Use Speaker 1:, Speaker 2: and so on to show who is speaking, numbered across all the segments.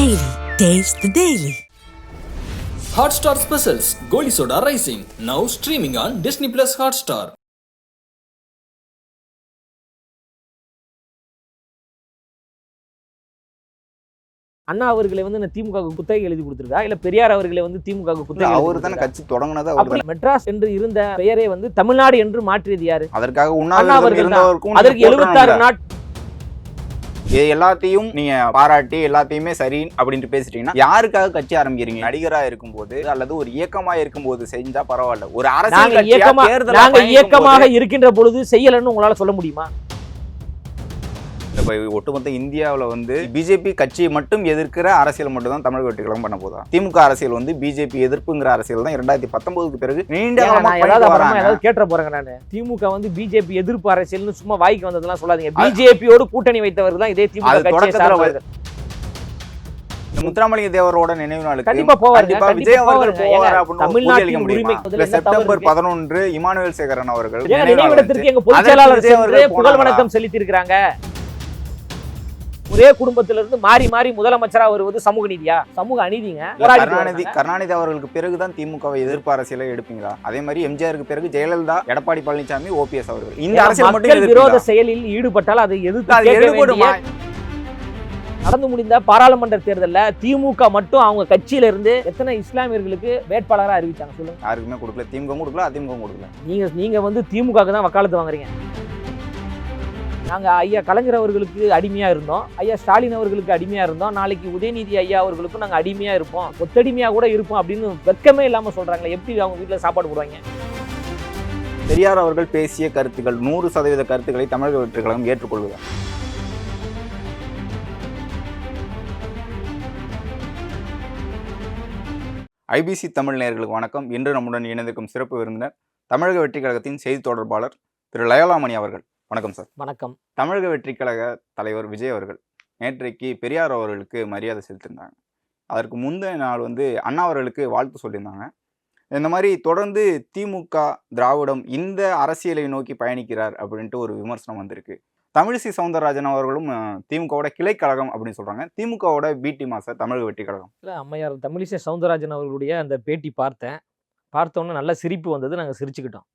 Speaker 1: Daily. Taste the Daily.
Speaker 2: Hotstar Specials Goli Soda Rising now streaming on Disney Plus Hotstar.
Speaker 3: அண்ணா அவர்களை வந்து நான் திமுக குத்தகை எழுதி கொடுத்துருக்கா இல்ல பெரியார் அவர்களை வந்து திமுக குத்தகை
Speaker 4: அவர் தானே? கட்சி தொடங்கினது அவர்
Speaker 3: அப்படி மெட்ராஸ் என்று இருந்த பெயரை வந்து தமிழ்நாடு என்று மாற்றியது யாரு
Speaker 4: அதற்காக
Speaker 3: அண்ணா அவர்கள் அதற்கு எழுபத்தாறு நாட்
Speaker 4: இது எல்லாத்தையும் நீங்க பாராட்டி எல்லாத்தையுமே சரி அப்படின்ட்டு பேசிட்டீங்கன்னா யாருக்காக கட்சி ஆரம்பிக்கிறீங்க? நடிகரா இருக்கும்போது அல்லது ஒரு இயக்கமா இருக்கும்போது செஞ்சா பரவாயில்ல. ஒரு அரசியல்
Speaker 3: இயக்கமாக
Speaker 4: போது,
Speaker 3: இருக்கின்ற பொழுது செய்யலன்னு உங்களால சொல்ல முடியுமா?
Speaker 4: இப்ப ஒட்டுமொத்த இந்தியாவுல வந்து பிஜேபி கட்சியை மட்டும் எதிர்க்கிற அரசியல் மட்டும் தான் தமிழக வெற்றி கழகம் பண்ண போதா திமுக அரசியல் வந்து பிஜேபி எதிர்ப்புங்கிற அரசியல் தான் இரண்டாயிரத்தி பத்தொன்பதுக்கு பிறகு நீண்ட
Speaker 3: ஏதாவது கேட்டுற போறேங்க நானு. திமுக வந்து பிஜேபி எதிர்ப்பு அரசியல்னு சும்மா வாய்க்கு வந்ததெல்லாம் சொல்லாதீங்க. பிஜேபியோடு கூட்டணி வைத்தவர் தான் இதே திமுக
Speaker 4: முத்துராமலிங்க தேவரோட நினைவு நாளுக்கு
Speaker 3: கண்டிப்பா
Speaker 4: கண்டிப்பா விஜய் அவர்கள். போவார் அப்படின்னு செப்டம்பர்? பதினொன்று இமானுவேல் சேகரன் அவர்கள்
Speaker 3: நினைவிடத்திற்கு எங்க பொதுச் செயலாளர் புகழ்? வணக்கம் செலுத்தி இருக்கிறாங்க ஒரே குடும்பத்திலிருந்து மாறி மாறி முதலமைச்சரா வருவது சமூக நீதியா? சமூக அநீதிங்க.
Speaker 4: கருணாநிதி. கருணாநிதி அவர்களுக்கு பிறகுதான் திமுகவை எதிர்ப்பு அரசியலை எடுப்பீங்களா? அதே மாதிரி எம்ஜிஆருக்கு பிறகு ஜெயலலிதா எடப்பாடி பழனிசாமி ஓபிஎஸ் அவர்கள். இந்த அரசியல் மட்டும்
Speaker 3: விரோத? செயலில் ஈடுபட்டால் அதை எதிர்த்து நடந்து முடிந்த பாராளுமன்ற தேர்தல்ல திமுக மட்டும் அவங்க கட்சியில இருந்து எத்தனை இஸ்லாமியர்களுக்கு வேட்பாளரா அறிவிச்சாங்க? சொல்லுங்க.
Speaker 4: யாருக்குமே கொடுக்கல. திமுக கொடுக்கல அதிமுக கொடுக்கல.
Speaker 3: நீங்க நீங்க வந்து திமுகவுக்கு தான் வக்காலத்து வாங்குறீங்க. நாங்கள் ஐயா கலைஞர் அவர்களுக்கு அடிமையாக இருந்தோம். ஐயா ஸ்டாலின் அவர்களுக்கு அடிமையாக இருந்தோம். நாளைக்கு உதயநிதி ஐயா அவர்களுக்கும் நாங்கள் அடிமையாக இருப்போம். ஒத்தடிமையாக கூட இருப்போம் அப்படின்னு வெக்கமே இல்லாமல் சொல்கிறாங்களே எப்படி அவங்க வீட்டில் சாப்பாடு போடுவாங்க?
Speaker 4: பெரியார் அவர்கள் பேசிய கருத்துக்கள் நூறு சதவீத கருத்துக்களை தமிழக வெற்றிக்கழகம் கழகம் ஐபிசி தமிழ் நேர்களுக்கு வணக்கம். இன்று நம்முடன் இணைந்திருக்கும் சிறப்பு விருந்தினர் தமிழக வெற்றி கழகத்தின் செய்தி தொடர்பாளர் திரு லயலாமணி அவர்கள். வணக்கம் சார்.
Speaker 3: வணக்கம்.
Speaker 4: தமிழக வெற்றி கழக தலைவர் விஜய் அவர்கள் நேற்றைக்கு பெரியார் அவர்களுக்கு மரியாதை செலுத்தியிருந்தாங்க. அதற்கு முந்தைய நாள் வந்து அண்ணா அவர்களுக்கு வாழ்த்து சொல்லியிருந்தாங்க. இந்த மாதிரி தொடர்ந்து திமுக திராவிடம் இந்த அரசியலை நோக்கி பயணிக்கிறார் அப்படின்ட்டு ஒரு விமர்சனம் வந்திருக்கு. தமிழிசை சவுந்தரராஜன் அவர்களும் திமுகவோட கிளைக்கழகம் அப்படின்னு சொல்றாங்க. திமுகவோட பி டீமா சார் தமிழக வெற்றி கழகம்.
Speaker 3: இல்லை அம்மையார் தமிழிசை சவுந்தரராஜன் அவர்களுடைய அந்த பேட்டி பார்த்தேன். பார்த்தோன்னே நல்ல சிரிப்பு வந்தது. நாங்கள் சிரிச்சுக்கிட்டோம்.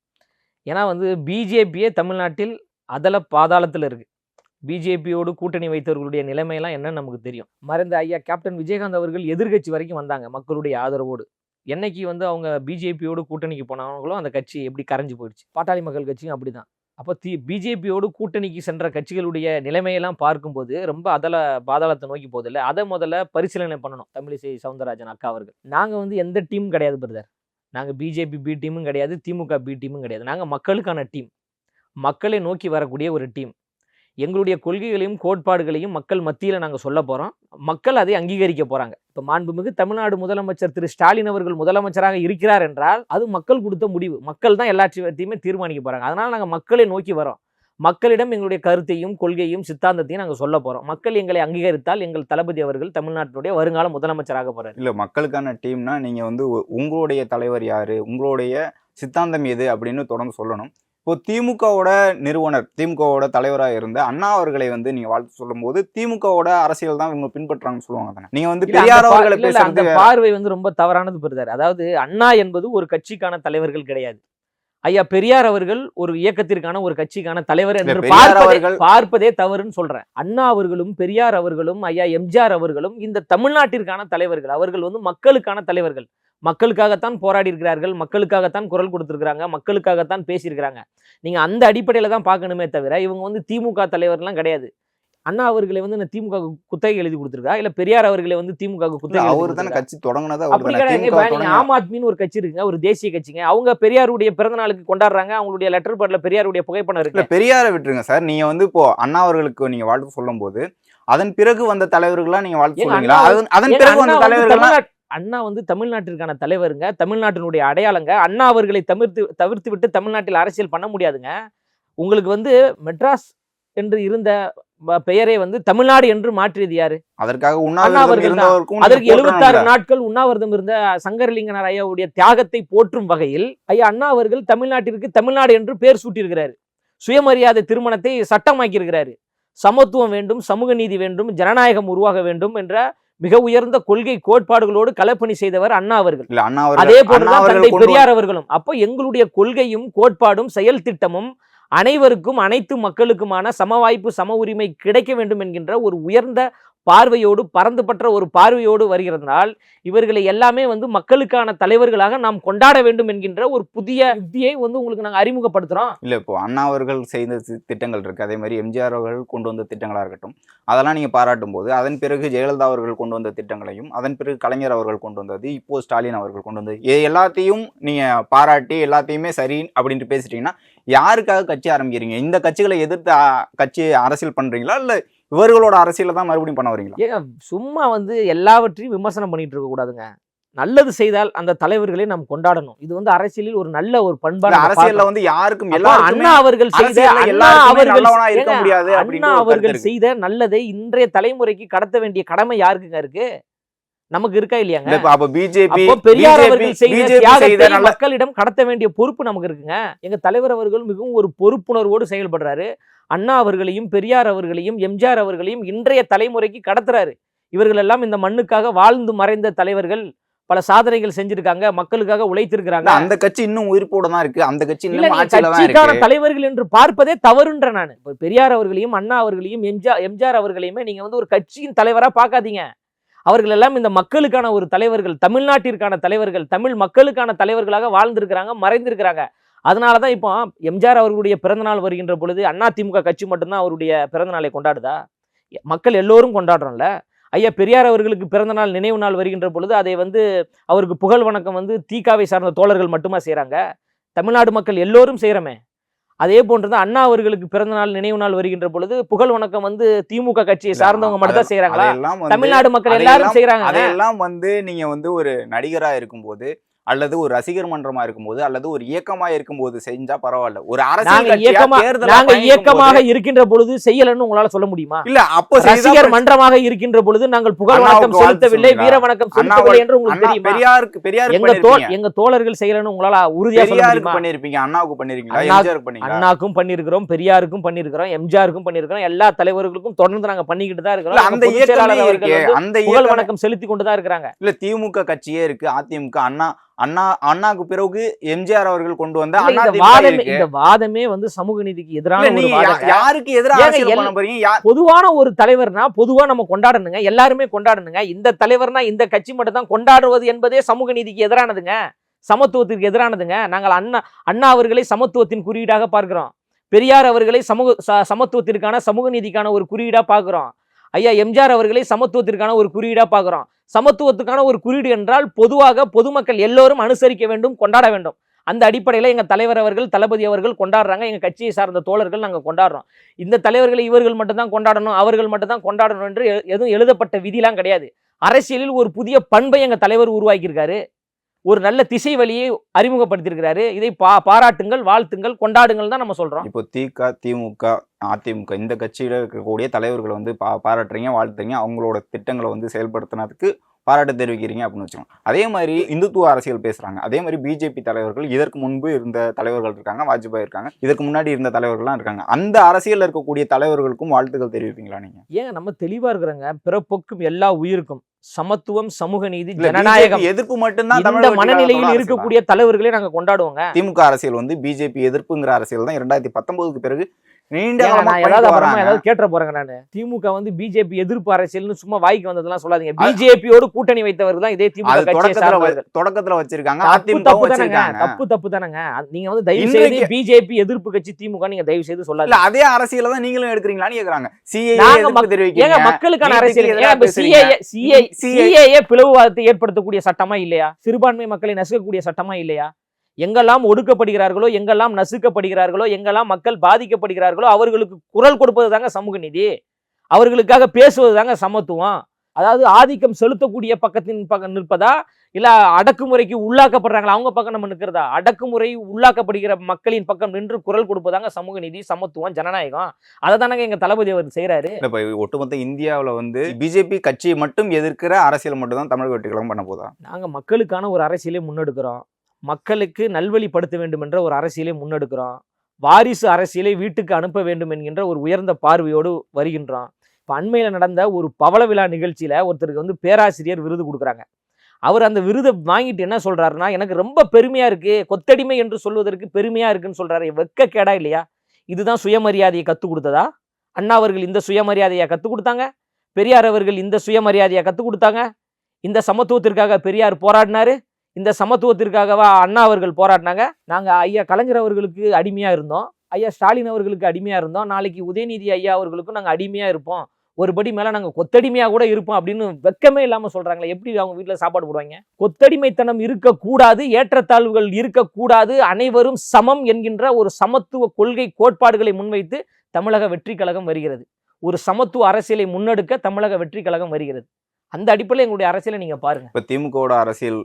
Speaker 3: ஏன்னா வந்து பிஜேபியே தமிழ்நாட்டில் அதில் பாதாளத்தில் இருக்குது பிஜேபியோடு கூட்டணி வைத்தவர்களுடைய நிலைமையெல்லாம் என்னன்னு நமக்கு தெரியும். மறைந்த ஐயா கேப்டன் விஜயகாந்த் அவர்கள் எதிர்கட்சி வரைக்கும் வந்தாங்க மக்களுடைய ஆதரவோடு. என்னைக்கு வந்து அவங்க பிஜேபியோடு கூட்டணிக்கு போனாங்களோ அந்த கட்சி எப்படி கரைஞ்சு போயிடுச்சு. பாட்டாளி மக்கள் கட்சியும் அப்படிதான். அப்போ தி பிஜேபியோடு கூட்டணிக்கு சென்ற கட்சிகளுடைய நிலைமையெல்லாம் பார்க்கும்போது ரொம்ப அதில் பாதாளத்தை நோக்கி போதில்லை. அதை முதல்ல பரிசீலனை பண்ணணும் தமிழிசை சவுந்தரராஜன் அக்கா அவர்கள். நாங்கள் வந்து எந்த டீம் கிடையாது பிரதர். நாங்கள் பிஜேபி பி டீமும் கிடையாது திமுக பி டீமும் கிடையாது. நாங்கள் மக்களுக்கான டீம். மக்களை நோக்கி வரக்கூடிய ஒரு டீம். எங்களுடைய கொள்கைகளையும் கோட்பாடுகளையும் மக்கள் மத்தியில் நாங்கள் சொல்ல போகிறோம் மக்கள் அதை அங்கீகரிக்க போகிறாங்க இப்போ மாண்புமிகு தமிழ்நாடு முதலமைச்சர் திரு ஸ்டாலின் அவர்கள் முதலமைச்சராக இருக்கிறார் என்றால் அது மக்கள் கொடுத்த முடிவு. மக்கள் தான் எல்லாத்தையுமே தீர்மானிக்க போகிறாங்க அதனால் நாங்கள் மக்களை நோக்கி வரோம். மக்களிடம் எங்களுடைய கருத்தையும் கொள்கையும் சித்தாந்தத்தையும் நாங்கள் சொல்ல போகிறோம் மக்கள் எங்களை அங்கீகரித்தால் எங்கள் தளபதி அவர்கள் தமிழ்நாட்டினுடைய வருங்கால முதலமைச்சராக போகிறார்
Speaker 4: இல்லை மக்களுக்கான டீம்னா நீங்கள் வந்து உங்களுடைய தலைவர் யார்? உங்களுடைய சித்தாந்தம் எது? அப்படின்னு தொடர்ந்து சொல்லணும். இப்போ திமுகவோட நிறுவனர் திமுகவோட தலைவராக இருந்த அண்ணா அவர்களை வந்து நீங்க வாழ்த்து சொல்லும்போது திமுகவோட அரசியல் தான் இவங்க பின்பற்றுறாங்கன்னு சொல்லுவாங்க தானே? நீங்க வந்து பெரியார் அவர்களை பேசுறது
Speaker 3: பார்வை வந்து ரொம்ப தவறானது பெறுதார் அதாவது அண்ணா என்பது ஒரு கட்சிக்கான தலைவர்கள் கிடையாது. ஐயா பெரியார் அவர்கள் ஒரு இயக்கத்திற்கான ஒரு கட்சிக்கான தலைவர் என்று பார்ப்பதே தவறுன்னு சொல்றேன். அண்ணா அவர்களும் பெரியார் அவர்களும் ஐயா எம்ஜிஆர் அவர்களும் இந்த தமிழ்நாட்டிற்கான தலைவர்கள். அவர்கள் வந்து மக்களுக்கான தலைவர்கள். மக்களுக்காகத்தான் போராடி இருக்கிறார்கள் மக்களுக்காகத்தான் குரல் கொடுத்திருக்கிறாங்க மக்களுக்காகத்தான் பேசியிருக்கிறாங்க. நீங்க அந்த அடிப்படையில தான் பார்க்கணுமே தவிர இவங்க வந்து திமுக தலைவர்லாம் கிடையாது. அண்ணா அவர்களை வந்து நான் திமுக குத்தகை எழுதி கொடுத்துருக்கா? இல்ல பெரியார் அவர்களை வந்து திமுக குத்தகை
Speaker 4: அவர் தானே? கட்சி தொடங்கினது
Speaker 3: அப்படி கிடையாது. ஆம் ஆத்மின்னு ஒரு கட்சி இருக்குங்க ஒரு தேசிய கட்சிங்க. அவங்க பெரியாருடைய பிறந்த நாளுக்கு கொண்டாடுறாங்க அவங்களுடைய லெட்டர் பேர்ல பெரியாருடைய புகைப்படம் இருக்கு.
Speaker 4: பெரியாரை விட்டுருங்க சார். நீங்க வந்து இப்போ அண்ணா அவர்களுக்கு நீங்க வாழ்த்து சொல்லும் போது அதன் பிறகு வந்த தலைவர்களா நீங்க வாழ்த்து சொல்லுவீங்களா அதன் பிறகு வந்த
Speaker 3: தமிழ்நாட்- அண்ணா வந்து தமிழ்நாட்டிற்கான தலைவருங்க. தமிழ்நாட்டினுடைய அடையாளங்க. அண்ணா அவர்களை தவிர்த்து தவிர்த்து விட்டு தமிழ்நாட்டில் அரசியல் பண்ண முடியாதுங்க. உங்களுக்கு வந்து மெட்ராஸ் என்று இருந்த பெயரை வந்து தமிழ்நாடு என்று மாற்றியது யாரு?
Speaker 4: அதற்காக உண்ணாவிரதம்
Speaker 3: அதற்கு எழுபத்தாறு நாட்கள் உண்ணாவிரதம் இருந்த சங்கரலிங்கனார் ஐயாவுடைய தியாகத்தை போற்றும் வகையில் ஐயா அண்ணா அவர்கள் தமிழ்நாட்டிற்கு தமிழ்நாடு என்று பேர் சூட்டியிருக்கிறாரு. சுயமரியாதை திருமணத்தை சட்டமாக்கி இருக்கிறாரு சமத்துவம் வேண்டும் சமூக நீதி வேண்டும் ஜனநாயகம் உருவாக வேண்டும் என்ற மிக உயர்ந்த கொள்கை கோட்பாடுகளோடு களப்பணி செய்தவர் அண்ணா அவர்கள். அதே
Speaker 4: வந்த-
Speaker 3: பெரியார் அவர்களும். அப்போ எங்களுடைய கொள்கையும் கோட்பாடும் செயல் திட்டமும் அனைவருக்கும் அனைத்து மக்களுக்குமான சம வாய்ப்பு சம உரிமை கிடைக்க வேண்டும் என்கின்ற ஒரு உயர்ந்த பார்வையோடு பறந்துபற்ற ஒரு பார்வையோடு வருகிறதுனால் இவர்களை எல்லாமே வந்து மக்களுக்கான தலைவர்களாக நாம் கொண்டாட வேண்டும் என்கின்ற ஒரு புதிய யுக்தியை வந்து உங்களுக்கு நாங்கள் அறிமுகப்படுத்துகிறோம்
Speaker 4: இல்லை இப்போ அண்ணா அவர்கள் செய்த திட்டங்கள் இருக்கு. அதே மாதிரி எம்ஜிஆர் அவர்கள் கொண்டு வந்த திட்டங்களாக இருக்கட்டும் அதெல்லாம் நீங்கள் பாராட்டும் போது அதன் பிறகு ஜெயலலிதா அவர்கள் கொண்டு வந்த திட்டங்களையும் அதன் பிறகு கலைஞர் அவர்கள் கொண்டு வந்தது இப்போ ஸ்டாலின் அவர்கள் கொண்டு வந்தது எல்லாத்தையும் நீங்கள் பாராட்டி எல்லாத்தையுமே சரி அப்படின்ட்டு பேசிட்டீங்கன்னா யாருக்காக கட்சி ஆரம்பிக்கிறீங்க? இந்த கட்சிகளை எதிர்த்து கட்சி அரசியல் பண்ணுறீங்களா இல்லை இவர்களோட அரசியலை தான் மறுபடியும் பண்ண வரீங்களா?
Speaker 3: ஏங்க சும்மா வந்து எல்லாவற்றையும் விமர்சனம் பண்ணிட்டு இருக்க கூடாதுங்க. நல்லது செய்தால் அந்த தலைவர்களை நாம் கொண்டாடணும். இது வந்து அரசியலில் ஒரு நல்ல ஒரு பண்பாடு
Speaker 4: அரசியல்ல வந்து யாருக்கும்
Speaker 3: அண்ணா அவர்கள் செய்த அண்ணா அவர்கள் அண்ணா அவர்கள். செய்த நல்லதை இன்றைய தலைமுறைக்கு கடத்த வேண்டிய கடமை யாருக்குங்க இருக்கு? நமக்கு இருக்கா இல்லையாங்க?
Speaker 4: அப்ப பிஜேபி
Speaker 3: பெரியார் அவர்கள் செய்த தியாகத்தை மக்களிடம் கடத்த வேண்டிய பொறுப்பு நமக்கு இருக்குங்க. எங்க தலைவர் அவர்கள் மிகவும் ஒரு பொறுப்புணர்வோடு செயல்படுறாரு. அண்ணா அவர்களையும் பெரியார் அவர்களையும் எம்ஜிஆர் அவர்களையும் இன்றைய தலைமுறைக்கு கடத்துறாரு. இவர்கள் எல்லாம் இந்த மண்ணுக்காக வாழ்ந்து மறைந்த தலைவர்கள். பல சாதனைகள் செஞ்சிருக்காங்க. மக்களுக்காக உழைத்திருக்கிறாங்க.
Speaker 4: அந்த கட்சி இன்னும் உயிர்ப்போட தான் இருக்கு. அந்த கட்சி
Speaker 3: கட்சிக்கான தலைவர்கள் என்று பார்ப்பதே தவறுன்ற நான். பெரியார் அவர்களையும் அண்ணா அவர்களையும் எம்ஜிஆர் எம்ஜிஆர் அவர்களையுமே நீங்க வந்து ஒரு கட்சியின் தலைவரா பார்க்காதீங்க. அவர்கள் எல்லாம் இந்த மக்களுக்கான ஒரு தலைவர்கள் தமிழ்நாட்டிற்கான தலைவர்கள் தமிழ் மக்களுக்கான தலைவர்களாக வாழ்ந்திருக்கிறாங்க மறைந்திருக்கிறாங்க. அதனால தான் இப்போ எம்ஜிஆர் அவர்களுடைய பிறந்தநாள் வருகின்ற பொழுது அதிமுக கட்சி மட்டும்தான் அவருடைய பிறந்தநாளை கொண்டாடுதா? மக்கள் எல்லோரும் கொண்டாடுறோம்ல. ஐயா பெரியார் அவர்களுக்கு பிறந்தநாள் நினைவு நாள் வருகின்ற பொழுது அதை வந்து அவருக்கு புகழ் வணக்கம் வந்து தீகாவை சார்ந்த தோழர்கள் மட்டுமா செய்கிறாங்க தமிழ்நாடு மக்கள் எல்லோரும் செய்கிறோமே அதே போன்று தான் அண்ணா அவர்களுக்கு பிறந்த நாள் நினைவு நாள் வருகின்ற பொழுது புகழ் வணக்கம் வந்து திமுக கட்சியை சார்ந்தவங்க மட்டும் தான்
Speaker 4: வந்து
Speaker 3: தமிழ்நாடு மக்கள் எல்லாரும் செய்கிறாங்க
Speaker 4: அதையெல்லாம் வந்து நீங்க வந்து ஒரு நடிகரா இருக்கும்போது அல்லது ஒரு ரசிகர் மன்றமா இருக்கும்போது அல்லது ஒரு இயக்கமா இருக்கும்போது செஞ்சா பரவாயில்ல. ஒரு அரசியல்
Speaker 3: இயக்கமாக இருக்கின்ற பொழுது செய்யலன்னு உங்களால சொல்ல முடியுமா?
Speaker 4: இல்ல அப்ப
Speaker 3: ரசிகர். மன்றமாக இருக்கின்ற பொழுது நாங்கள் புகழ் வணக்கம் செலுத்தவில்லை. வீர வணக்கம் செலுத்தவில்லை என்று உங்களுக்கு தெரியுமா?
Speaker 4: பெரியாருக்கு பெரியாருக்கு
Speaker 3: எங்க தோ
Speaker 4: பண்ணிருப்பீங்க.
Speaker 3: எங்க தோழர்கள் செய்யலன்னு உங்களால உறுதியா
Speaker 4: பெரியாருக்கு பண்ணிருப்பீங்க. அண்ணாவுக்கு பண்ணிருக்கீங்களா?
Speaker 3: அண்ணாக்கும் பண்ணியிருக்கிறோம் பெரியாருக்கும் பண்ணியிருக்கிறோம் எம்ஜிஆருக்கும் பண்ணியிருக்கிறோம் எல்லா தலைவர்களுக்கும் தொடர்ந்து நாங்க பண்ணிக்கிட்டு தான் இருக்கிறோம்.
Speaker 4: அந்த இயக்கமே இருக்கே. அந்த
Speaker 3: புகழ் வணக்கம் செலுத்தி கொண்டு தான் இருக்கிறாங்க.
Speaker 4: இல்ல திமுக கட்சியே இருக்கு அதிமுக அண்ணா அண்ணா அண்ணாக்கு பிறகு எம்ஜிஆர் அவர்கள் கொண்டு வந்த
Speaker 3: வாதமே இந்த வாதமே வந்து சமூக நீதிக்கு எதிரான
Speaker 4: யாருக்கு எதிராக
Speaker 3: பொதுவான ஒரு தலைவர்னா பொதுவா நம்ம கொண்டாடணுங்க எல்லாருமே கொண்டாடணுங்க. இந்த தலைவர்னா இந்த கட்சி மட்டும் தான் கொண்டாடுவது என்பதே சமூக நீதிக்கு எதிரானதுங்க. சமத்துவத்திற்கு எதிரானதுங்க. நாங்கள் அண்ணா அண்ணா அவர்களை சமத்துவத்தின் குறியீடாக பார்க்கிறோம். பெரியார் அவர்களை சமூக சமத்துவத்திற்கான சமூக நீதிக்கான ஒரு குறியீடா பார்க்கிறோம். ஐயா எம்ஜிஆர் அவர்களை சமத்துவத்திற்கான ஒரு குறியீடா பார்க்கிறோம். சமத்துவத்துக்கான ஒரு குறியீடு என்றால் பொதுவாக பொதுமக்கள் எல்லோரும் அனுசரிக்க வேண்டும் கொண்டாட வேண்டும். அந்த அடிப்படையில் எங்கள் தலைவர் அவர்கள் தளபதி அவர்கள் கொண்டாடுறாங்க. எங்கள் கட்சியை சார்ந்த தோழர்கள் நாங்கள் கொண்டாடுறோம். இந்த தலைவர்களை இவர்கள் மட்டும்தான் கொண்டாடணும் அவர்கள் மட்டும்தான் கொண்டாடணும் என்று எதுவும் எழுதப்பட்ட விதிலாம் கிடையாது. அரசியலில் ஒரு புதிய பண்பை எங்கள் தலைவர் உருவாக்கியிருக்காரு. ஒரு நல்ல திசை வழியை அறிமுகப்படுத்தியிருக்கிறாரு. இதை பா பாராட்டுங்கள் வாழ்த்துங்கள் கொண்டாடுங்கள் தான் நம்ம சொல்கிறோம்
Speaker 4: இப்போ திக திமுக அதிமுக இந்த கட்சியில் இருக்கக்கூடிய தலைவர்களை வந்து பா பாராட்டுறீங்க வாழ்த்துறீங்க. அவங்களோட திட்டங்களை வந்து செயல்படுத்தினதுக்கு பாராட்டு தெரிவிக்கிறீங்க அப்படின்னு வச்சுக்கோங்க. அதே மாதிரி இந்துத்துவ அரசியல் பேசுறாங்க. அதே மாதிரி பிஜேபி தலைவர்கள் இதற்கு முன்பு இருந்த தலைவர்கள் இருக்காங்க வாஜ்பாய் இருக்காங்க இதற்கு முன்னாடி இருந்த தலைவர்கள்லாம் இருக்காங்க. அந்த அரசியல்ல இருக்கக்கூடிய தலைவர்களுக்கும் வாழ்த்துக்கள் தெரிவிப்பீங்களா நீங்க?
Speaker 3: ஏங்க நம்ம தெளிவா இருக்கிறோங்க. பிறப்பொக்கும் எல்லா உயிருக்கும். சமத்துவம் சமூக நீதி ஜனநாயகம்.
Speaker 4: எதிர்ப்பு மட்டும்தான்
Speaker 3: இந்த மனநிலையில் இருக்கக்கூடிய தலைவர்களை நாங்க கொண்டாடுவோங்க?
Speaker 4: திமுக அரசியல் வந்து பிஜேபி எதிர்ப்புங்கிற அரசியல் தான். இரண்டாயிரத்தி பத்தொன்பதுக்கு பிறகு நீண்ட
Speaker 3: ஏங்க,
Speaker 4: காலமா
Speaker 3: நான் ஏதாவது
Speaker 4: பண்ணிட்டு
Speaker 3: அப்புறமா
Speaker 4: வராங்க.
Speaker 3: ஏதாவது கேட்டுற போறேங்க நானு. திமுக வந்து பிஜேபி எதிர்ப்பு அரசியல்னு சும்மா வாய்க்கு வந்ததெல்லாம் சொல்லாதீங்க. பிஜேபியோடு கூட்டணி வைத்தவர்கள் தான் இதே திமுக
Speaker 4: தொடக்கத்துல வச்சிருக்காங்க.
Speaker 3: தப்பு தப்பு தானங்க
Speaker 4: வச்சிருக்காங்க.
Speaker 3: தப்பு தப்பு தானங்க. அது நீங்க வந்து தயவு செய்து பிஜேபி எதிர்ப்பு கட்சி திமுக நீங்க தயவு செய்து சொல்லாதீங்க.
Speaker 4: அதே அரசியல தான் நீங்களும் எடுக்கிறீங்களான்னு கேக்குறாங்க. சிஏ
Speaker 3: மக்களுக்கான அரசியல். சிஏஏ பிளவுவாதத்தை ஏற்படுத்தக்கூடிய சட்டமா இல்லையா? சிறுபான்மை மக்களை நசுக்கக்கூடிய சட்டமா இல்லையா? எங்கெல்லாம் ஒடுக்கப்படுகிறார்களோ எங்கெல்லாம் நசுக்கப்படுகிறார்களோ எங்கெல்லாம் மக்கள் பாதிக்கப்படுகிறார்களோ அவர்களுக்கு குரல் கொடுப்பது தாங்க சமூக நீதி. அவர்களுக்காக பேசுவது தாங்க சமத்துவம். அதாவது ஆதிக்கம் செலுத்தக்கூடிய பக்கத்தின் பக்கம் நிற்பதா? இல்ல அடக்குமுறைக்கு உள்ளாக்கப்படுறாங்களா? அவங்க பக்கம் நம்ம நிற்கிறதா? அடக்குமுறை உள்ளாக்கப்படுகிற மக்களின் பக்கம் நின்று குரல் கொடுப்பதாங்க சமூக நீதி சமத்துவம் ஜனநாயகம். அதை தானங்க எங்க தளபதி அவர் செய்யறாரு
Speaker 4: இல்ல, இப்ப ஒட்டுமொத்த இந்தியாவுல வந்து பிஜேபி கட்சியை மட்டும் எதிர்க்கிற அரசியல் மட்டும் தான் தமிழக வெற்றி கழகம் பண்ண போதா
Speaker 3: நாங்கள் மக்களுக்கான ஒரு அரசியலை முன்னெடுக்கிறோம். மக்களுக்கு நல்வழிப்படுத்த வேண்டும் என்ற ஒரு அரசியலை முன்னெடுக்கிறோம் வாரிசு அரசியலை வீட்டுக்கு அனுப்ப வேண்டும் என்கின்ற ஒரு உயர்ந்த பார்வையோடு வருகின்றோம் இப்போ அண்மையில் நடந்த ஒரு பவள விழா நிகழ்ச்சியில் ஒருத்தருக்கு வந்து பேராசிரியர் விருது கொடுக்குறாங்க. அவர் அந்த விருதை வாங்கிட்டு என்ன சொல்கிறாருன்னா எனக்கு ரொம்ப பெருமையாக இருக்குது கொத்தடிமை என்று சொல்வதற்கு பெருமையாக இருக்குன்னு சொல்கிறாரு வெக்க கேடா இல்லையா? இதுதான் சுயமரியாதையை கற்றுக் கொடுத்ததா? அண்ணா அவர்கள் இந்த சுயமரியாதையை கற்றுக் கொடுத்தாங்க. பெரியார் அவர்கள் இந்த சுயமரியாதையை கற்றுக் கொடுத்தாங்க. இந்த சமத்துவத்திற்காக பெரியார் போராடினாரு. இந்த சமத்துவத்திற்காகவா அண்ணா அவர்கள் போராடினாங்க. நாங்கள் ஐயா கலைஞர் அவர்களுக்கு அடிமையாக இருந்தோம். ஐயா ஸ்டாலின் அவர்களுக்கு அடிமையாக இருந்தோம். நாளைக்கு உதயநிதி ஐயா அவர்களுக்கும் நாங்கள் அடிமையாக இருப்போம். ஒரு படி நாங்கள் கொத்தடிமையாக கூட இருப்போம் அப்படின்னு வெக்கமே இல்லாமல் சொல்கிறாங்களே எப்படி அவங்க வீட்டில் சாப்பாடு போடுவாங்க? கொத்தடிமைத்தனம் இருக்கக்கூடாது ஏற்றத்தாழ்வுகள் இருக்கக்கூடாது அனைவரும் சமம் என்கின்ற ஒரு சமத்துவ கொள்கை கோட்பாடுகளை முன்வைத்து தமிழக வெற்றி கழகம் வருகிறது. ஒரு சமத்துவ அரசியலை முன்னெடுக்க தமிழக வெற்றி கழகம் வருகிறது. அந்த அடிப்படையில் எங்களுடைய அரசியலை நீங்கள் பாருங்கள்
Speaker 4: இப்போ திமுகவோட அரசியல்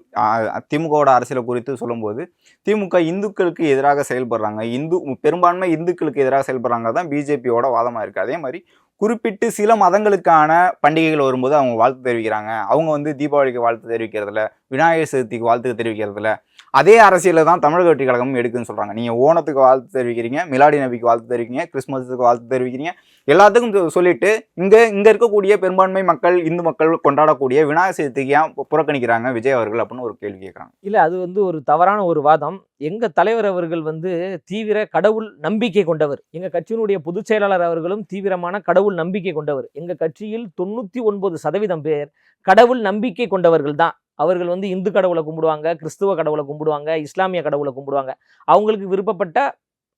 Speaker 4: திமுகவோட அரசியலை குறித்து சொல்லும்போது திமுக இந்துக்களுக்கு எதிராக செயல்படுறாங்க. இந்து பெரும்பான்மை இந்துக்களுக்கு எதிராக செயல்படுறாங்க தான் பிஜேபியோட வாதமாக இருக்குது அதே மாதிரி குறிப்பிட்டு சில மதங்களுக்கான பண்டிகைகள் வரும்போது அவங்க வாழ்த்து தெரிவிக்கிறாங்க. அவங்க வந்து தீபாவளிக்கு வாழ்த்து தெரிவிக்கிறதுல விநாயகர் சதுர்த்திக்கு வாழ்த்து தெரிவிக்கிறதுல. அதே அரசியலில் தான் தமிழக வெற்றி கழகமும் எடுக்குன்னு சொல்கிறாங்க நீங்கள் ஓணத்துக்கு வாழ்த்து தெரிவிக்கிறீங்க மிலாடி நபிக்கு வாழ்த்து தெரிவிக்கிறீங்க கிறிஸ்மஸுக்கு வாழ்த்து தெரிவிக்கிறீங்க. எல்லாத்துக்கும் சொல்லிட்டு இங்கே இங்கே இருக்கக்கூடிய பெரும்பான்மை மக்கள் இந்து மக்கள் கொண்டாடக்கூடிய விநாயகர் சதுர்த்திக்கு ஏன் புறக்கணிக்கிறாங்க விஜய் அவர்கள் அப்படின்னு ஒரு கேள்வி கேட்குறாங்க
Speaker 3: இல்லை அது வந்து ஒரு தவறான ஒரு வாதம். எங்கள் தலைவர் அவர்கள் வந்து தீவிர கடவுள் நம்பிக்கை கொண்டவர். எங்கள் கட்சியினுடைய பொதுச் செயலாளர் அவர்களும் தீவிரமான கடவுள் நம்பிக்கை கொண்டவர். எங்கள் கட்சியில் தொண்ணூற்றி ஒன்பது சதவீதம் பேர் கடவுள் நம்பிக்கை கொண்டவர்கள் தான். அவர்கள் வந்து இந்து கடவுளை கும்பிடுவாங்க கிறிஸ்துவ கடவுளை கும்பிடுவாங்க இஸ்லாமிய கடவுளை கும்பிடுவாங்க. அவங்களுக்கு விருப்பப்பட்ட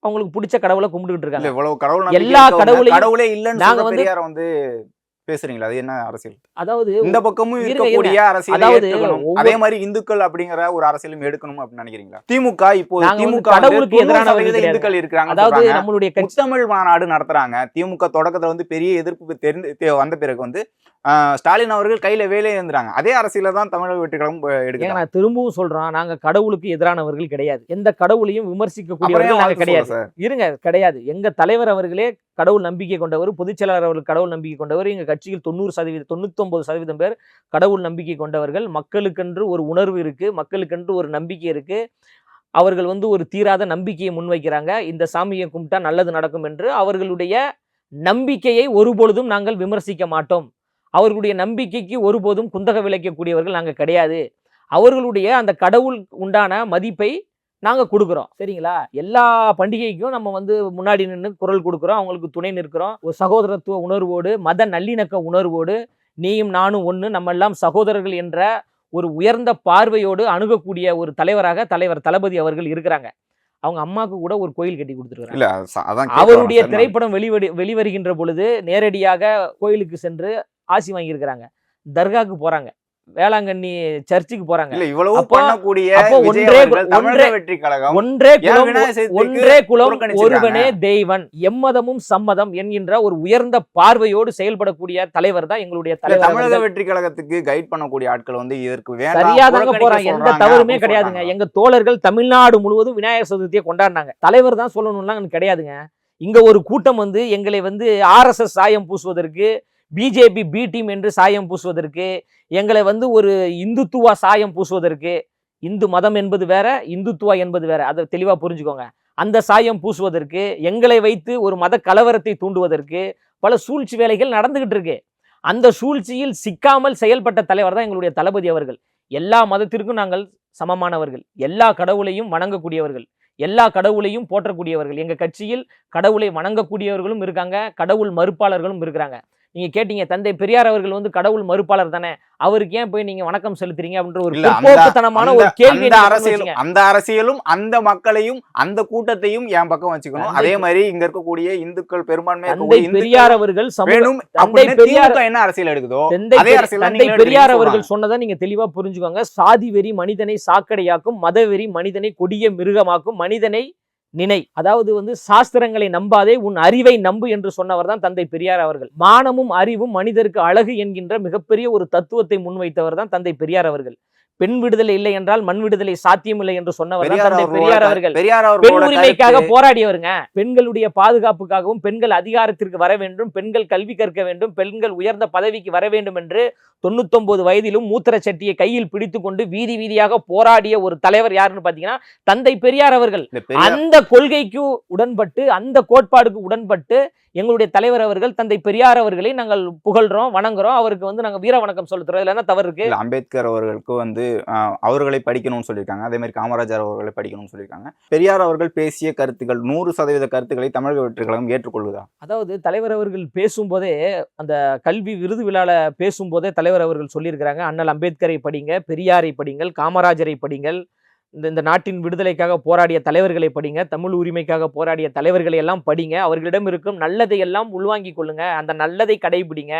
Speaker 3: அவங்களுக்கு பிடிச்ச கடவுளை கும்பிட்டுக்கிட்டு இருக்காங்க. எல்லா கடவுளையும்
Speaker 4: கடவுளே இல்லைன்னு
Speaker 3: நாங்க வந்து
Speaker 4: பேசுறீங்களா? அது என்ன அரசியல்?
Speaker 3: அதாவது
Speaker 4: இந்த பக்கமும் இருக்கக்கூடிய அரசியலை
Speaker 3: அதாவது
Speaker 4: அதே மாதிரி இந்துக்கள் அப்படிங்கிற ஒரு அரசியலும் எடுக்கணும் அப்படின்னு நினைக்கிறீங்களா? திமுக இப்போ திமுக
Speaker 3: கடவுளுக்கு
Speaker 4: 90%
Speaker 3: எதிரானவர்கள் கிடையாது.
Speaker 4: இந்துக்கள் இருக்கிறாங்க
Speaker 3: அதாவது நம்மளுடைய
Speaker 4: முத்தமிழ் மாநாடு நடத்துறாங்க. திமுக தொடக்கத்துல வந்து பெரிய எதிர்ப்பு தெரிந்து வந்த பிறகு வந்து ஸ்டாலின் அவர்கள் கையில வேலையே இருந்துறாங்க அதே அரசியல தான் தமிழக வெற்றிகளும் எடுக்கிறாங்க
Speaker 3: நான் திரும்பவும் சொல்றோம் நாங்க கடவுளுக்கு எதிரானவர்கள் கிடையாது. எந்த கடவுளையும் நாங்க
Speaker 4: வாழ்த்து
Speaker 3: கிடையாது. இருங்க கிடையாது. எங்க தலைவர் அவர்களே கடவுள் நம்பிக்கை கொண்டவர் பொதுச்செயலாளர் அவர்கள் கடவுள் நம்பிக்கை கொண்டவர் எங்கள் கட்சியில் தொண்ணூறு சதவீதம் தொண்ணூத்தொம்பது சதவீதம் பேர் கடவுள் நம்பிக்கை கொண்டவர்கள். மக்களுக்கென்று ஒரு உணர்வு இருக்குது மக்களுக்கென்று ஒரு நம்பிக்கை இருக்குது அவர்கள் வந்து ஒரு தீராத நம்பிக்கையை முன்வைக்கிறாங்க. இந்த சாமியை கும்பிட்டா நல்லது நடக்கும் என்று அவர்களுடைய நம்பிக்கையை ஒருபொழுதும் நாங்கள் விமர்சிக்க மாட்டோம். அவர்களுடைய நம்பிக்கைக்கு ஒருபோதும் குந்தக விளைக்கக்கூடியவர்கள் நாங்கள் கிடையாது. அவர்களுடைய அந்த கடவுள் உண்டான மதிப்பை நாங்கள் கொடுக்குறோம். சரிங்களா? எல்லா பண்டிகைக்கும் நம்ம வந்து முன்னாடி நின்று குரல் கொடுக்குறோம். அவங்களுக்கு துணை நிற்கிறோம். ஒரு சகோதரத்துவ உணர்வோடு மத நல்லிணக்க உணர்வோடு நீயும் நானும் ஒன்று நம்ம எல்லாம் சகோதரர்கள் என்ற ஒரு உயர்ந்த பார்வையோடு அணுகக்கூடிய ஒரு தலைவராக தலைவர் தளபதி அவர்கள் இருக்கிறாங்க. அவங்க அம்மாவுக்கு கூட ஒரு கோயில் கட்டி கொடுத்துருக்காங்க அவருடைய. திரைப்படம் வெளிவடி வெளிவருகின்ற பொழுது நேரடியாக கோயிலுக்கு சென்று ஆசி வாங்கியிருக்கிறாங்க. தர்காக்கு போறாங்க. வேளாங்கண்ணி சர்ச்சுக்கு போறாங்க
Speaker 4: இல்ல இவ்வளவு பண்ணக்கூடிய
Speaker 3: ஒன்றே- ஒன்றே-
Speaker 4: வெற்றி கழகம்
Speaker 3: ஒன்றே குலம் ஒன்றே குலம்? ஒருவனே தெய்வன் எம்மதமும் சம்மதம் என்கின்ற ஒரு உயர்ந்த பார்வையோடு செயல்படக்கூடிய தலைவர் தான் எங்களுடைய தலைவர்
Speaker 4: தமிழக. வெற்றி கழகத்துக்கு கைட் பண்ணக்கூடிய ஆட்கள் வந்து இதற்கு
Speaker 3: சரியா தாங்க போறாங்க எந்த தவறுமே கிடையாதுங்க. எங்க தோழர்கள் தமிழ்நாடு முழுவதும் விநாயகர் சதுர்த்தியை கொண்டாடினாங்க தலைவர் தான் சொல்லணும்லாம் கிடையாதுங்க இங்க ஒரு கூட்டம் வந்து எங்களை வந்து ஆர்எஸ்எஸ் சாயம் பூசுவதற்கு பிஜேபி பி டீம் என்று சாயம் பூசுவதற்கு எங்களை வந்து ஒரு இந்துத்துவா சாயம் பூசுவதற்கு இந்து மதம் என்பது வேற இந்துத்துவா என்பது வேற. அதை தெளிவாக புரிஞ்சுக்கோங்க. அந்த சாயம் பூசுவதற்கு எங்களை வைத்து ஒரு மத கலவரத்தை தூண்டுவதற்கு பல சூழ்ச்சி வேலைகள் நடந்துகிட்டு இருக்கு. அந்த சூழ்ச்சியில் சிக்காமல் செயல்பட்ட தலைவர் தான் எங்களுடைய தளபதி அவர்கள். எல்லா மதத்திற்கும் நாங்கள் சமமானவர்கள். எல்லா கடவுளையும் வணங்கக்கூடியவர்கள். எல்லா கடவுளையும் போற்றக்கூடியவர்கள். எங்கள் கட்சியில் கடவுளை வணங்கக்கூடியவர்களும் இருக்காங்க கடவுள் மறுப்பாளர்களும் இருக்கிறாங்க. நீங்க கேட்டீங்க தந்தை பெரியார் அவர்கள் வந்து கடவுள் மறுப்பாளர் தானே அவருக்கு ஏன் போய் நீங்க வணக்கம் செலுத்துறீங்க அப்படின்ற ஒரு பிற்போக்குத்தனமான ஒரு கேள்வி
Speaker 4: அரசியலும் அந்த அரசியலும் அந்த மக்களையும் அந்த கூட்டத்தையும் என் பக்கம் வச்சுக்கணும். அதே மாதிரி இங்க இருக்கக்கூடிய இந்துக்கள் பெரும்பான்மை
Speaker 3: பெரியார் அவர்கள் தந்தை பெரியார்
Speaker 4: என்ன அரசியல் எடுக்குதோ அதே அரசியல்
Speaker 3: தந்தை பெரியார் அவர்கள் சொன்னதை நீங்க தெளிவா புரிஞ்சுக்கோங்க. சாதி வெறி மனிதனை சாக்கடையாக்கும் மதவெறி மனிதனை கொடிய மிருகமாக்கும் மனிதனை நினை. அதாவது வந்து சாஸ்திரங்களை நம்பாதே உன் அறிவை நம்பு என்று சொன்னவர் தான் தந்தை பெரியார் அவர்கள். மானமும் அறிவும் மனிதருக்கு அழகு என்கின்ற மிகப்பெரிய ஒரு தத்துவத்தை முன்வைத்தவர் தான் தந்தை பெரியார் அவர்கள். பெண் விடுதலை இல்லை என்றால் மண் விடுதலை சாத்தியமில்லை என்று சொன்னவர் தந்தை பெரியார் அவர்கள். பெண் உரிமைக்காக போராடியவருங்க. பெண்களுடைய பாதுகாப்புக்காகவும் பெண்கள் அதிகாரத்திற்கு வர வேண்டும் பெண்கள் கல்வி கற்க வேண்டும் பெண்கள் உயர்ந்த பதவிக்கு வர வேண்டும் என்று தொண்ணூத்தொன்பது வயதிலும் மூத்திர சட்டியை கையில் பிடித்துக்கொண்டு வீதி வீதியாக போராடிய ஒரு தலைவர் யாருன்னு பாத்தீங்கன்னா தந்தை பெரியார் அவர்கள். அந்த கொள்கைக்கு உடன்பட்டு அந்த கோட்பாடுக்கு உடன்பட்டு எங்களுடைய தலைவர் அவர்கள் தந்தை பெரியார் அவர்களை நாங்கள் புகழ்றோம் வணங்குறோம். அவருக்கு வந்து நாங்க வீர வணக்கம் செலுத்துறோம். இதுல என்ன தவறு இருக்கு?
Speaker 4: அம்பேத்கர் அவர்களுக்கு வந்து அவர்களை படிக்கணும்னு சொல்லியிருக்காங்க. அதே மாதிரி காமராஜர் அவர்களை படிக்கணும்னு சொல்லியிருக்காங்க. பெரியார் அவர்கள் பேசிய கருத்துக்கள் நூறு சதவீத கருத்துக்களை தமிழக வெற்றி கழகம் ஏற்றுக்கொள்வதா
Speaker 3: அதாவது தலைவர் அவர்கள் பேசும்போதே அந்த கல்வி விருது விழாவில் பேசும்போதே தலைவர் அவர்கள் சொல்லியிருக்கிறாங்க. அண்ணல் அம்பேத்கரை படிங்க பெரியாரை படிங்கள் காமராஜரை படிங்கள் இந்த இந்த நாட்டின் விடுதலைக்காக போராடிய தலைவர்களை படிங்க தமிழ் உரிமைக்காக போராடிய தலைவர்களை எல்லாம் படிங்க. அவர்களிடம் இருக்கும் நல்லதை எல்லாம் உள்வாங்கிக் கொள்ளுங்க. அந்த நல்லதை கடைபிடிங்க.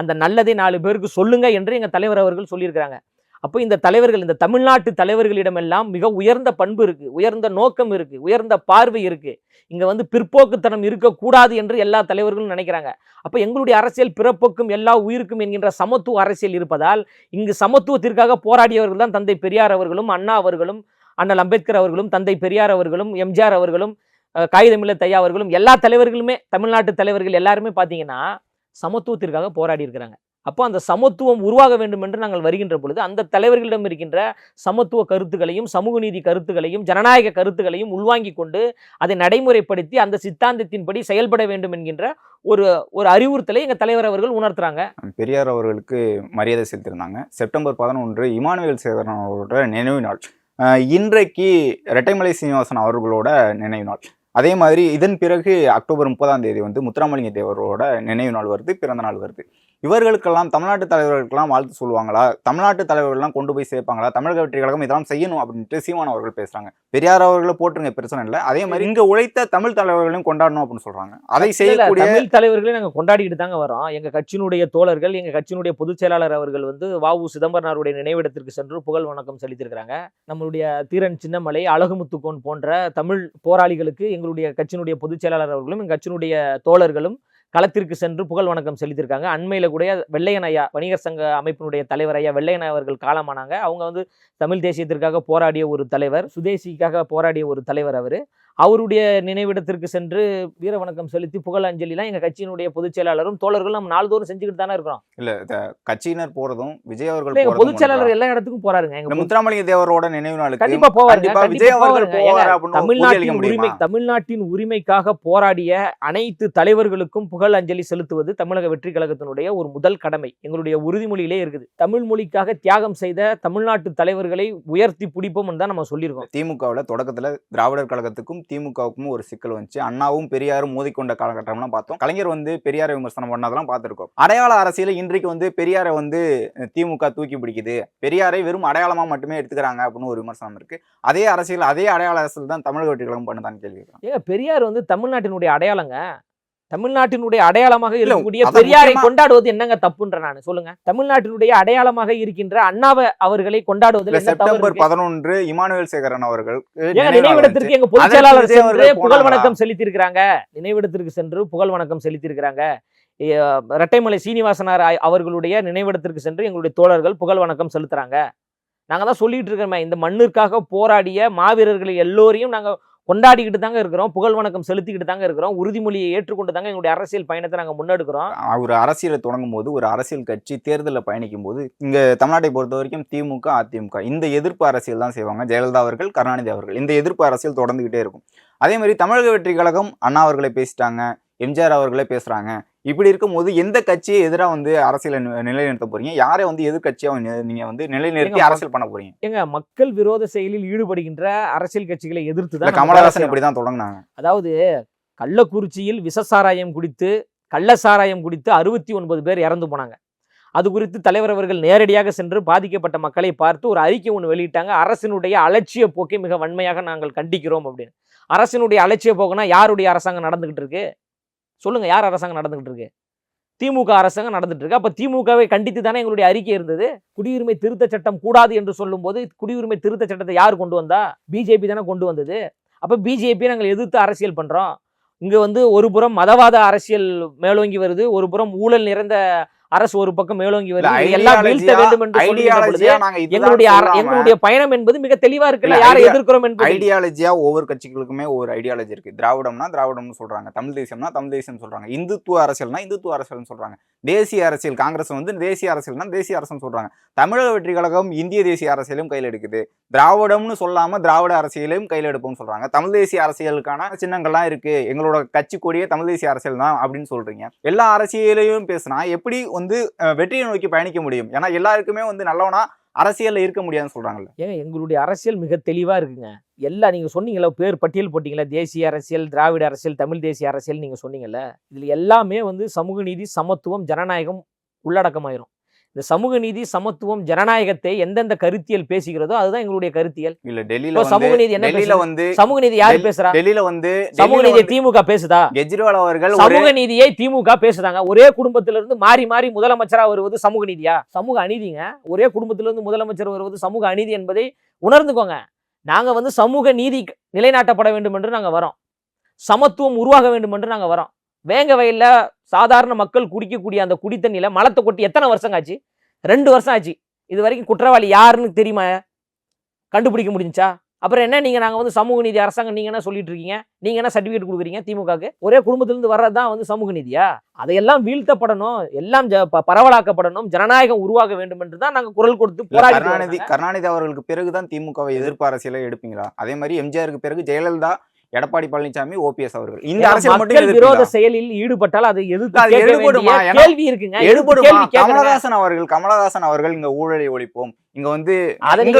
Speaker 3: அந்த நல்லதை நாலு பேருக்கு சொல்லுங்க என்று எங்கள் தலைவர் அவர்கள் சொல்லியிருக்கிறாங்க. அப்போ இந்த தலைவர்கள் இந்த தமிழ்நாட்டு தலைவர்களிடமெல்லாம் மிக உயர்ந்த பண்பு இருக்குது உயர்ந்த நோக்கம் இருக்குது உயர்ந்த பார்வை இருக்குது இங்கே வந்து பிற்போக்குத்தனம் இருக்கக்கூடாது என்று எல்லா தலைவர்களும் நினைக்கிறாங்க. அப்போ எங்களுடைய அரசியல் பிறப்புக்கும் எல்லா உயிருக்கும் என்கின்ற சமத்துவ அரசியல் இருப்பதால் இங்கு சமத்துவத்திற்காக போராடியவர்கள் தான் தந்தை பெரியார் அவர்களும் அண்ணா அவர்களும் அண்ணல் அம்பேத்கர் அவர்களும் தந்தை பெரியார் அவர்களும் எம்ஜிஆர் அவர்களும் அஹ், காகிதமில்ல தையா அவர்களும் எல்லா தலைவர்களுமே தமிழ்நாட்டு தலைவர்கள் எல்லாருமே பார்த்தீங்கன்னா சமத்துவத்திற்காக போராடி இருக்கிறாங்க. அப்போ அந்த சமத்துவம் உருவாக வேண்டும் என்று நாங்கள் வருகின்ற பொழுது அந்த தலைவர்களிடம் இருக்கின்ற சமத்துவ கருத்துக்களையும் சமூக நீதி கருத்துக்களையும் ஜனநாயக கருத்துக்களையும் உள்வாங்கி கொண்டு அதை நடைமுறைப்படுத்தி அந்த சித்தாந்தத்தின்படி செயல்பட வேண்டும் என்கின்ற ஒரு ஒரு அறிவுறுத்தலை எங்கள் தலைவர் அவர்கள் உணர்த்துறாங்க.
Speaker 4: பெரியார் அவர்களுக்கு மரியாதை செலுத்தியிருந்தாங்க. செப்டம்பர் பதினொன்று இமானுவேல் சேகரன் அவர்களோட நினைவு நாள். இன்றைக்கு ரெட்டைமலை சீனிவாசன் அவர்களோட நினைவு நாள். அதே மாதிரி இதன் பிறகு அக்டோபர் முப்பதாம் தேதி வந்து முத்துராமலிங்க தேவரோட நினைவு நாள் வருது பிறந்த நாள் வருது. இவர்களுக்கெல்லாம் தமிழ்நாட்டு தலைவர்களுக்கெல்லாம் வாழ்த்து சொல்லுவாங்களா? தமிழ்நாட்டு தலைவர்கள்லாம் கொண்டு போய் சேர்ப்பாங்களா? தமிழக வெற்றி கழகம் இதெல்லாம் செய்யணும் அப்படின்ட்டு சீமான் அவர்கள் பேசுறாங்க. பெரியார் அவர்களை போட்டுருங்க பிரச்சனை இல்லை. அதே மாதிரி இங்க உழைத்த தமிழ் தலைவர்களையும் கொண்டாடணும் அப்படின்னு சொல்றாங்க. அதை செய்யக்கூடிய
Speaker 3: தமிழ் தலைவர்களை நாங்க கொண்டாடிட்டு தாங்க வரோம். எங்க கட்சியினுடைய தோழர்கள் எங்க கட்சியினுடைய பொதுச் செயலாளர் அவர்கள் வந்து வாவு சிதம்பரனாருடைய நினைவிடத்திற்கு சென்று புகழ் வணக்கம் செலுத்தியிருக்கிறாங்க. நம்மளுடைய தீரன் சின்னமலை அழகுமுத்துக்கோன் போன்ற தமிழ் போராளிகளுக்கு எங்களுடைய கட்சியினுடைய பொதுச் செயலாளர் அவர்களும் எங்க கட்சியினுடைய தோழர்களும் களத்திற்கு சென்று புகழ் வணக்கம் செலுத்தியிருக்காங்க. அண்மையில கூட வெள்ளையன் ஐயா வணிகர் சங்க அமைப்பினுடைய தலைவர் ஐயா வெள்ளையன் அவர்கள் காலமானாங்க. அவங்க வந்து தமிழ் தேசியத்திற்காக போராடிய ஒரு தலைவர் சுதேசிக்காக போராடிய ஒரு தலைவர் அவர். அவருடைய நினைவிடத்திற்கு சென்று வீர வணக்கம் செலுத்தி புகழ் அஞ்சலிலாம் எங்க கட்சியினுடைய பொதுச் செயலாளரும் தோழர்களும் நம்ம நாள்தோறும் செஞ்சுக்கிட்டு தானே இருக்கிறோம்.
Speaker 4: இல்ல கட்சியினர் போறதும் விஜய் அவர்கள்
Speaker 3: இல்ல, எங்க
Speaker 4: போறதும்
Speaker 3: பொதுச் செயலாளர். எல்லா இடத்துக்கும் போறாருங்க எங்க
Speaker 4: முத்துராமலிங்க தேவரோட நினைவு நாளுக்கு
Speaker 3: கண்டிப்பா போவாருங்க
Speaker 4: விஜய் அவர்கள்
Speaker 3: தமிழ்நாட்டின் உரிமை தமிழ்நாட்டின் உரிமைக்காக போராடிய அனைத்து தலைவர்களுக்கும் புகழ் அஞ்சலி செலுத்துவது தமிழக வெற்றி கழகத்தினுடைய ஒரு முதல் கடமை. எங்களுடைய உறுதிமொழியிலே இருக்குது. தமிழ் மொழிக்காக தியாகம் செய்த தமிழ்நாட்டு தலைவர்களை உயர்த்தி பிடிப்போம்னு தான் நம்ம சொல்லியிருக்கோம்.
Speaker 4: திமுகவுல தொடக்கத்துல திராவிடர் கழகத்துக்கும் திமுகவுக்கும் ஒரு சிக்கல் வந்துச்சு. அண்ணாவும் பெரியாரும் மோதிக்கொண்ட காலகட்டம்லாம் பார்த்தோம். கலைஞர் வந்து பெரியாரை விமர்சனம் பண்ணதெல்லாம் பார்த்துருக்கோம். அடையாள அரசியல இன்றைக்கு வந்து பெரியாரை வந்து திமுக தூக்கி பிடிக்குது. பெரியாரை வெறும் அடையாளமாக மட்டுமே எடுத்துக்கிறாங்க அப்படின்னு ஒரு விமர்சனம் இருக்கு. அதே அரசியல் அதே அடையாள அரசியல் தான் தமிழக வெற்றி கழகம் பண்ணுதான்னு கேள்வி
Speaker 3: பெரியார் வந்து தமிழ்நாட்டினுடைய அடையாளங்க? தமிழ்நாட்டினுடைய அடையாளமாக இருக்கக்கூடிய பெரியாரை கொண்டாடுவது என்னங்க தப்புன்ற நான்? சொல்லுங்க. தமிழ்நாட்டினுடைய அடையாளமாக இருக்கின்ற அண்ணாவை அவர்களை கொண்டாடுவதில்
Speaker 4: செப்டம்பர்? பதினொன்று இமானுவேல் சேகரன் அவர்கள்
Speaker 3: நினைவிடத்திற்கு எங்க பொதுச் செயலாளர் சென்று புகழ்? வணக்கம் செலுத்தியிருக்கிறாங்க. நினைவிடத்திற்கு சென்று புகழ் வணக்கம் செலுத்தியிருக்கிறாங்க. எ, ரெட்டைமலை சீனிவாசனார் அவர்களுடைய நினைவிடத்திற்கு சென்று எங்களுடைய தோழர்கள் புகழ் வணக்கம் செலுத்துறாங்க. நாங்க தான் சொல்லிட்டு இருக்கிறோமே இந்த மண்ணிற்காக போராடிய மாவீரர்கள் எல்லோரையும் நாங்க கொண்டாடிக்கிட்டு தாங்க இருக்கிறோம் புகழ் வணக்கம் செலுத்திக்கிட்டு தாங்க இருக்கிறோம் உறுதிமொழியை ஏற்றுக்கொண்டு தாங்க எங்களுடைய அரசியல் பயணத்தை நாங்கள் முன்னெடுக்கிறோம்.
Speaker 4: ஒரு அரசியலை தொடங்கும் போது ஒரு அரசியல் கட்சி தேர்தலில் பயணிக்கும் போது இங்கே தமிழ்நாட்டை பொறுத்த வரைக்கும் திமுக அதிமுக இந்த எதிர்ப்பு அரசியல் தான் செய்வாங்க. ஜெயலலிதா அவர்கள் கருணாநிதி அவர்கள் இந்த எதிர்ப்பு அரசியல் தொடர்ந்துகிட்டே இருக்கும். அதே மாதிரி தமிழக வெற்றி கழகம் அண்ணா அவர்களை பேசிட்டாங்க எம்ஜிஆர் அவர்களே பேசுகிறாங்க இப்படி இருக்கும்போது எந்த கட்சியை எதிராக வந்து அரசியலை நிலைநிறுத்த போறீங்க? யாரை வந்து எதிர்கட்சியா நி- நீங்க வந்து நிலைநிறுத்தி அரசியல் பண்ண போறீங்க?
Speaker 3: எங்க மக்கள் விரோத செயலில் ஈடுபடுகின்ற அரசியல் கட்சிகளை எதிர்த்து தான்
Speaker 4: கமலஹாசன்
Speaker 3: அரசியல்
Speaker 4: இப்படிதான் தொடங்கினாங்க.
Speaker 3: அதாவது கள்ளக்குறிச்சியில் விஷசாராயம் குடித்து கள்ளசாராயம் குடித்து அறுபத்தி ஒன்பது பேர் இறந்து போனாங்க. அது குறித்து தலைவர் அவர்கள் நேரடியாக சென்று பாதிக்கப்பட்ட மக்களை பார்த்து ஒரு அறிக்கை ஒன்று வெளியிட்டாங்க. அரசினுடைய அலட்சிய போக்கை மிக வன்மையாக நாங்கள் கண்டிக்கிறோம் அப்படின்னு. அரசினுடைய அலட்சிய போக்குனா யாருடைய அரசாங்கம் நடந்துகிட்டு இருக்கு? சொல்லுங்கள் யார் அரசாங்கம் நடந்துகிட்டு இருக்கு? திமுக அரசாங்கம் நடந்துட்டு இருக்கு. அப்போ திமுகவை கண்டித்து தானே எங்களுடைய அறிக்கை இருந்தது? குடியுரிமை திருத்த சட்டம் கூடாது என்று சொல்லும்போது குடியுரிமை திருத்த சட்டத்தை யார் கொண்டு வந்தா? பிஜேபி தானே கொண்டு வந்தது. அப்போ பிஜேபி நாங்கள் எதிர்த்து அரசியல் பண்ணுறோம் இங்கே வந்து ஒரு புறம் மதவாத அரசியல் மேலோங்கி வருது. ஒரு புறம் ஊழல் நிறைந்த அரசு ஒரு பக்கம் மேலோங்கி வருது. எல்லாம் வீழ்த்த வேண்டும் என்று எங்களுடைய எங்களுடைய பயணம் என்பது மிக தெளிவா இருக்குல்ல யாரை எதிர்க்கிறோம் என்பது?
Speaker 4: ஐடியாலஜியா ஒவ்வொரு கட்சிகளுக்குமே ஒவ்வொரு ஐடியாலஜி இருக்கு. திராவிடம்னா திராவிடம்னு சொல்றாங்க. தமிழ் தேசியம்னா தமிழ் தேசியம் சொல்றாங்க. இந்துத்துவ அரசியல்னா இந்துத்துவ அரசியல்னு சொல்றாங்க. தேசிய அரசியல் காங்கிரஸ் வந்து தேசிய அரசியல்னா தேசிய அரசுன்னு சொல்றாங்க. தமிழக வெற்றி கழகம் இந்திய தேசிய அரசியலும் கையில் எடுக்குது. திராவிடம்னு சொல்லாம திராவிட அரசியலையும் கையில் எடுப்போம்னு சொல்றாங்க. தமிழ் தேசிய அரசியலுக்கான சின்னங்கள்லாம் இருக்கு. எங்களோட கட்சி கொடியே தமிழ் தேசிய அரசியல் தான் அப்படின்னு சொல்றீங்க. எல்லா அரசியலையும் பேசினா எப்படி வந்து வெற்றியை நோக்கி பயணிக்க முடியும். ஏன்னா எல்லாருக்குமே வந்து நல்லவனா அரசியல்ல இருக்க முடியாதுன்னு சொல்றாங்கல்ல.
Speaker 3: ஏங்க எங்களுடைய அரசியல் மிக தெளிவா இருக்குங்க. எல்லாம் நீங்க சொன்னீங்கல்ல பேர் பட்டியல் போட்டீங்களா தேசிய அரசியல் திராவிட அரசியல் தமிழ் தேசிய அரசியல் நீங்க சொன்னீங்கல்ல இதுல எல்லாமே வந்து சமூக நீதி சமத்துவம் ஜனநாயகம் உள்ளடக்கமாயிரும். இந்த சமூக நீதி சமத்துவம் ஜனநாயகத்தை எந்தெந்த கருத்தியல் பேசுகிறதோ அதுதான் எங்களுடைய கருத்தியல்.
Speaker 4: இல்ல டெல்லியில
Speaker 3: சமூக நீதி என்ன?
Speaker 4: வந்து
Speaker 3: சமூக நீதி யாரு பேசுறா?
Speaker 4: டெல்லியில வந்து
Speaker 3: சமூக நீதியை திமுக பேசுதா?
Speaker 4: கெஜ்ரிவால் அவர்கள்
Speaker 3: சமூக நீதியை திமுக பேசுதாங்க. ஒரே குடும்பத்தில இருந்து மாறி மாறி முதலமைச்சரா வருவது சமூக நீதியா? சமூக அநீதிங்க. ஒரே குடும்பத்தில இருந்து முதலமைச்சர் வருவது சமூக அநீதி என்பதை உணர்ந்துக்கோங்க. நாங்க வந்து சமூக நீதி நிலைநாட்டப்பட வேண்டும் என்று நாங்க வரோம் சமத்துவம் உருவாக வேண்டும் என்று நாங்க வரோம் வேங்க வயல்ல சாதாரண மக்கள் குடிக்கக்கூடிய அந்த குடித்தண்ணில மலத்தை கொட்டி எத்தனை வருஷம் ஆச்சு? ரெண்டு வருஷம் ஆச்சு. இது வரைக்கும் குற்றவாளி யாருன்னு தெரியுமா? கண்டுபிடிக்க முடிஞ்சுச்சா? அப்புறம் என்ன நீங்க நாங்க வந்து சமூக நீதி அரசாங்கம் நீங்க என்ன சொல்லிட்டு இருக்கீங்க? நீங்க என்ன சர்டிபிகேட் கொடுக்குறீங்க திமுகக்கு ஒரே குடும்பத்திலிருந்து வர்றதுதான் வந்து சமூக நீதியா? அதையெல்லாம் வீழ்த்தப்படணும். எல்லாம் பரவலாக்கப்படணும். ஜனநாயகம் உருவாக வேண்டும் என்று தான் நாங்க குரல் கொடுத்து
Speaker 4: கருணாநிதி கருணாநிதி அவர்களுக்கு பிறகுதான் திமுகவை எதிர்ப்பு அரசியலை எடுப்பீங்களா? அதே மாதிரி எம்ஜிஆருக்கு பிறகு ஜெயலலிதா எடப்பாடி பழனிசாமி ஓபிஎஸ் அவர்கள். இந்த அரசியல் மட்டும்
Speaker 3: விரோத? செயலில் ஈடுபட்டால் அதை எதிர்த்து கேள்வி இருக்குங்க.
Speaker 4: கமலஹாசன் அவர்கள் கமலஹாசன் அவர்கள் இங்க ஊழலை ஒழிப்போம். இங்க வந்து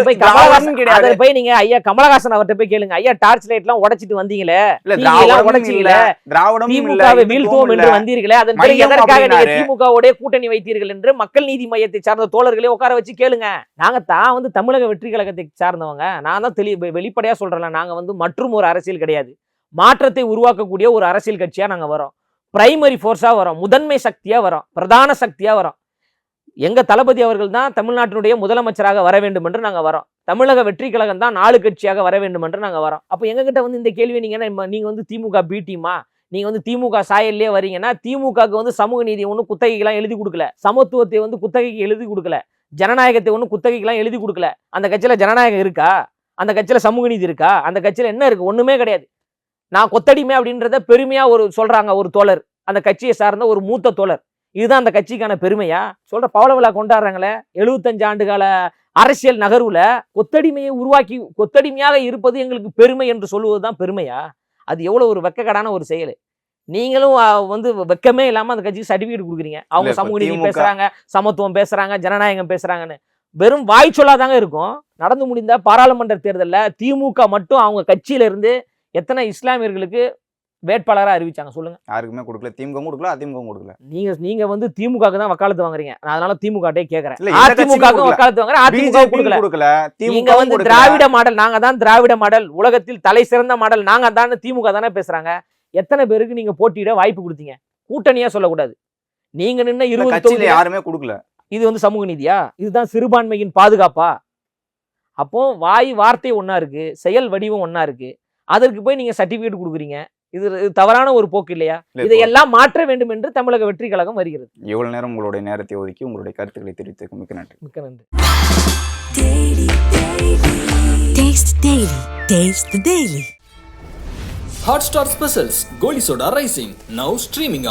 Speaker 3: போய் கமலஹாசன்
Speaker 4: கிடையாது.
Speaker 3: போய் நீங்க ஐயா கமலஹாசன் அவர்கிட்ட போய் கேளுங்க. ஐயா டார்ச் லைட் எல்லாம் உடைச்சிட்டு வந்தீங்களே? உடைச்சீங்களே?
Speaker 4: திராவிடம்
Speaker 3: திமுகவை வீழ்த்துவோம் என்று வந்தீர்களே? அதன் பிறகு எதற்காக நீங்க. திமுகவோட கூட்டணி வைத்தீர்கள் என்று மக்கள் நீதி மையத்தை சார்ந்த தோழர்களே உட்கார வச்சு கேளுங்க. நாங்க தான் வந்து தமிழக வெற்றி கழகத்தை சார்ந்தவங்க. நான் தான் தெளி வெளிப்படையா சொல்றேன் நாங்க வந்து மற்றும் ஒரு அரசியல் கிடையாது. மாற்றத்தை உருவாக்கக்கூடிய ஒரு அரசியல் கட்சியா நாங்க வரோம் பிரைமரி ஃபோர்ஸா வரோம் முதன்மை சக்தியா வரோம் பிரதான சக்தியா வரோம் எங்கள் தளபதி அவர்கள் தான் தமிழ்நாட்டினுடைய முதலமைச்சராக வர வேண்டும் என்று நாங்கள் வரோம் தமிழக வெற்றி கழகம் தான் நாலு கட்சியாக வர வேண்டும் என்று நாங்கள் வரோம் அப்போ எங்ககிட்ட வந்து இந்த கேள்வி நீங்க என்ன நீங்கள் வந்து திமுக பி டீமா வந்து திமுக சாயல்லே வரீங்கன்னா திமுகவுக்கு வந்து சமூக நீதி ஒன்றும் குத்தகைக்கெல்லாம் எழுதி கொடுக்கல. சமத்துவத்தை வந்து குத்தகைக்கு எழுதி கொடுக்கல. ஜனநாயகத்தை ஒன்றும் குத்தகைக்கெல்லாம் எழுதி கொடுக்கல. அந்த கட்சியில் ஜனநாயகம் இருக்கா? அந்த கட்சியில் சமூக நீதி இருக்கா? அந்த கட்சியில் என்ன இருக்குது ஒன்றுமே கிடையாது. நான் கொத்தடிமை அப்படின்றத பெருமையாக ஒரு சொல்கிறாங்க ஒரு தோழர். அந்த கட்சியை சார்ந்த ஒரு மூத்த தோழர். இதுதான் அந்த கட்சிக்கான பெருமையா? சொல்ற பவள விழா கொண்டாடுறாங்களே எழுபத்தஞ்சு ஆண்டு கால அரசியல் நகர்வுல கொத்தடிமையை உருவாக்கி கொத்தடிமையாக இருப்பது எங்களுக்கு பெருமை என்று சொல்லுவதுதான் பெருமையா? அது எவ்வளவு ஒரு வெக்கக்கடான ஒரு செயல். நீங்களும் வந்து வெக்கமே இல்லாம அந்த கட்சிக்கு சர்டிபிகேட் கொடுக்குறீங்க. அவங்க சமூக நீதி பேசுறாங்க சமத்துவம் பேசுறாங்க ஜனநாயகம் பேசுறாங்கன்னு. வெறும் வாய் சொல்லாதாங்க இருக்கும். நடந்து முடிந்த பாராளுமன்ற தேர்தல்ல திமுக மட்டும் அவங்க கட்சியில இருந்து எத்தனை இஸ்லாமியர்களுக்கு வேட்பாளரா அறிவிச்சாங்க. சொல்லுங்க.
Speaker 4: யாருக்குமே கொடுக்கல. திமுக கொடுக்கல அதிமுக கொடுக்கல.
Speaker 3: நீங்க நீங்க வந்து திமுகவுக்கு தான் வக்காலத்து வாங்குறீங்க. நான் அதனால திமுக டே கேக்குறேன்.
Speaker 4: இல்ல, இந்த கட்சிக்கும்
Speaker 3: அதிமுக. வக்காலத்து வாங்குறேன் அதிமுக கொடுக்கல.
Speaker 4: கொடுக்கல
Speaker 3: நீங்க
Speaker 4: திமுக
Speaker 3: வந்து திராவிட மாடல் நாங்க தான் திராவிட மாடல் உலகத்தில் தலை சிறந்த மாடல் நாங்க தான் திமுக தானே பேசுறாங்க. எத்தனை பேருக்கு நீங்க போட்டியிட வாய்ப்பு கொடுத்தீங்க? கூட்டணியா சொல்லக்கூடாது. நீங்க நின்ன இருபது தொகுதியில
Speaker 4: யாருமே கொடுக்கல.
Speaker 3: இது வந்து சமூக நீதியா? இதுதான் சிறுபான்மையின் பாதுகாப்பா? அப்போ வாய் வார்த்தை ஒண்ணா இருக்கு செயல் வடிவம் ஒண்ணா இருக்கு. அதற்கு போய் நீங்க சர்டிபிகேட் கொடுக்குறீங்க. இது தவறான ஒரு போக்கு இல்லையா? இதையெல்லாம் மாற்ற வேண்டும் என்று தமிழக வெற்றி கழகம் வருகிறது.
Speaker 4: இவ்வளவு நேரம் உங்களுடைய நேரத்தை ஒதுக்கி உங்களுடைய கருத்துக்களை தெரிவித்ததுக்கு மிக்க நன்றி.
Speaker 3: மிக்க நன்றி.
Speaker 1: Taste the Daily. Taste the Daily.
Speaker 2: Hotstar Specials Goli Soda Rising. Now streaming